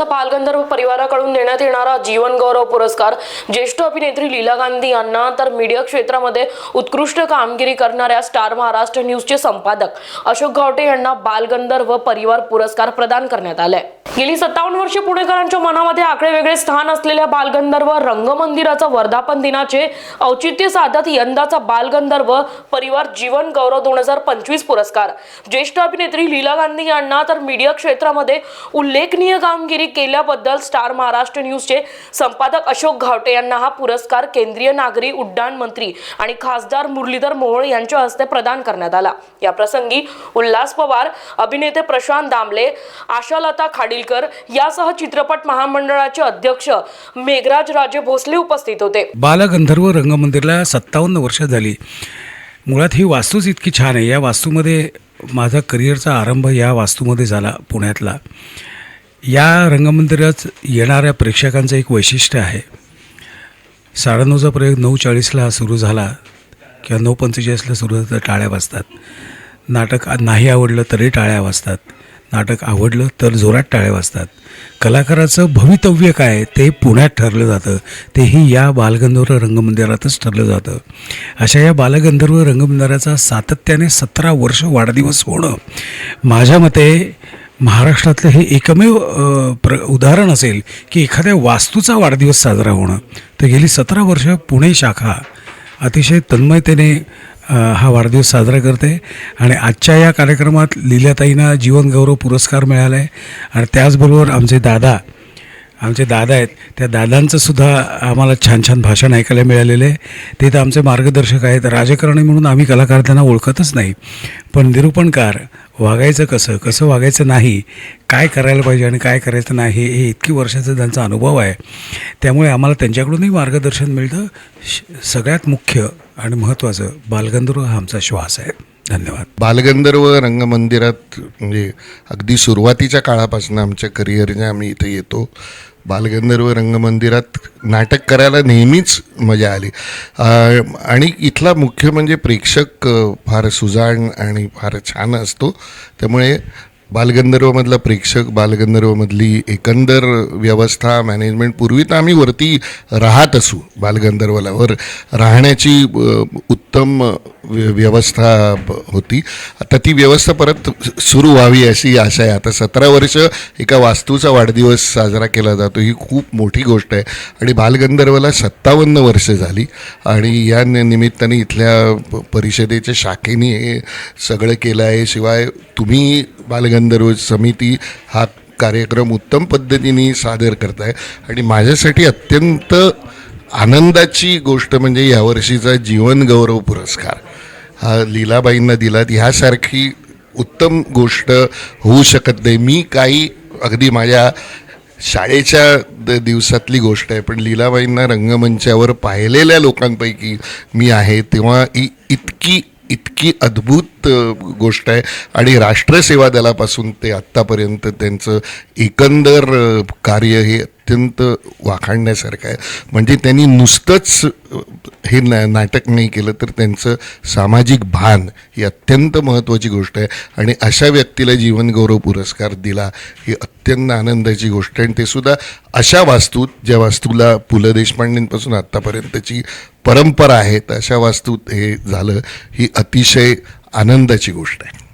बालगंधर्व परिवाराकडून देण्यात येणारा जीवन गौरव पुरस्कार ज्येष्ठ अभिनेत्री लीला गांधी यांना तर मीडिया क्षेत्रामध्ये उत्कृष्ट कामगिरी करणाऱ्या स्टार महाराष्ट्र न्यूजचे संपादक अशोक गावटे यांना बालगंधर्व परिवार पुरस्कार प्रदान करण्यात आलाय. गेली सत्तावन्न वर्षे पुणेकरांच्या मनामध्ये आकडे वेगळे स्थान असलेल्या बालगंधर्व रंगमंदिराचा वर्धापन दिनाचे औचित्य साधत यंदाचा बालगंधर्व परिवार जीवन गौरव दोन हजार पंचवीस पुरस्कार. ज्येष्ठ अभिनेत्री लीला गांधी यांना तर मीडिया क्षेत्रामध्ये उल्लेखनीय कामगिरी केल्याबद्दल स्टार महाराष्ट्र न्यूजचे संपादक अशोक घावटे यांना हा पुरस्कार केंद्रीय नागरी उड्डाण मंत्री आणि खासदार मुरलीधर मोहोळ यांच्या हस्ते प्रदान करण्यात आला. या प्रसंगी उल्हास पवार अभिनेते प्रशांत दामले आशालता खाडीलकर यासह चित्रपट महामंडळाचे अध्यक्ष मेघराज राजे भोसले उपस्थित होते. बालगंधर्व रंगमंदिरला सत्तावन्न वर्ष झाली. मुळात ही वास्तूच इतकी छान आहे. या वास्तूमध्ये माझा करिअरचा आरंभ या वास्तूमध्ये झाला पुण्यातला. या रंगमंदिरात येणाऱ्या प्रेक्षकांचं एक वैशिष्ट्य आहे. साडेनऊचा प्रयोग नऊ चाळीसला सुरू झाला किंवा नऊ पंचेचाळीसला सुरू झालं तर टाळ्या वाजतात. नाटक नाही आवडलं तरी टाळ्या वाजतात. नाटक आवडलं तर जोरात टाळ्या वाजतात. कलाकाराचं भवितव्य काय ते पुण्यात ठरलं जातं. तेही या बालगंधर्व रंगमंदिरातच ठरलं जातं. अशा या बालगंधर्व रंगमंदिराचा सातत्याने सतरा वर्ष वाढदिवस होणं. माझ्या मते महाराष्ट्रातलं हे एकमेव प्र उदाहरण असेल की एखाद्या वास्तूचा वाढदिवस साजरा होणं. तर गेली सतरा वर्ष पुणे शाखा अतिशय तन्मयतेने हा वाढदिवस साजरा करते आणि आजच्या या कार्यक्रमात लीलाताईंना जीवनगौरव पुरस्कार मिळाला आहे आणि त्याचबरोबर आमचे दादा आमचे दादा आहेत त्या दादांचंसुद्धा आम्हाला छान छान भाषण ऐकायला मिळालेलं. आहे ते तर आमचे मार्गदर्शक आहेत. राजकारणी म्हणून आम्ही कलाकार त्यांना ओळखतच नाही. पण निरूपणकार वागायचं कसं कसं वागायचं नाही काय करायला पाहिजे आणि काय करायचं नाही हे इतकी वर्षाचा त्यांचा अनुभव आहे. त्यामुळे आम्हाला त्यांच्याकडूनही मार्गदर्शन मिळतं. श- सगळ्यात मुख्य आणि महत्त्वाचं बालगंधर्व हा आमचा श्वास आहे. धन्यवाद. बालगंधर्व रंगमंदिरात म्हणजे अगदी सुरुवातीच्या काळापासून आमच्या करिअरने आम्ही इथे येतो. बालगंधर्व रंगमंदिरात नाटक करायला नेहमीच मजा आली. आणि इथला मुख्य म्हणजे प्रेक्षक फार सुजाण आणि फार छान असतो. त्यामुळे बालगंधर्वमधला प्रेक्षक बालगंधर्वमधली एकंदर व्यवस्था मॅनेजमेंट पूर्वी तर आम्ही वरती राहत असू बालगंधर्वला वर राहण्याची उत्तम व्य- व्यवस्था होती. आता ती व्यवस्था परत सुरू व्हावी अशी आशा आहे. आता सतरा वर्ष एका वास्तूचा वाढदिवस साजरा केला जातो ही खूप मोठी गोष्ट आहे. आणि बालगंधर्वला सत्तावन्न वर्ष झाली आणि या निमित्ताने इथल्या प- परिषदेच्या शाखेने हे सगळं केलं आहे. शिवाय तुम्ही बालगंधर्व समिती हा कार्यक्रम उत्तम पद्धतीने सादर करत आहे आणि माझ्यासाठी अत्यंत आनंदाची गोष्ट म्हणजे यावर्षीचा जीवन गौरव पुरस्कार. हा लीलाबाईंना दिला ह्यासारखी उत्तम गोष्ट होऊ शकत नाही. मी काही अगदी माझ्या शाळेच्या द दिवसातली गोष्ट आहे पण लीलाबाईंना रंगमंचावर पाहिलेल्या लोकांपैकी मी आहे. तेव्हा इ इतकी इतकी अद्भुत गोष्ट आहे. आणि राष्ट्रसेवा दलापासून ते आत्तापर्यंत त्यांचं एकंदर कार्य हे अत्यंत वाखाणण्यासारखं आहे. म्हणजे त्यांनी नुसतंच हे ना नाटक नाही केलं तर त्यांचं सामाजिक भान ही अत्यंत महत्त्वाची गोष्ट आहे. आणि अशा व्यक्तीला जीवनगौरव पुरस्कार दिला ही अत्यंत आनंदाची गोष्ट आहे. आणि ते सुद्धा अशा वास्तूत ज्या वास्तूला पु ल देशपांडेंपासून आत्तापर्यंतची परंपरा आहे तर अशा वास्तूत हे झालं ही अतिशय आनंदाची गोष्ट आहे.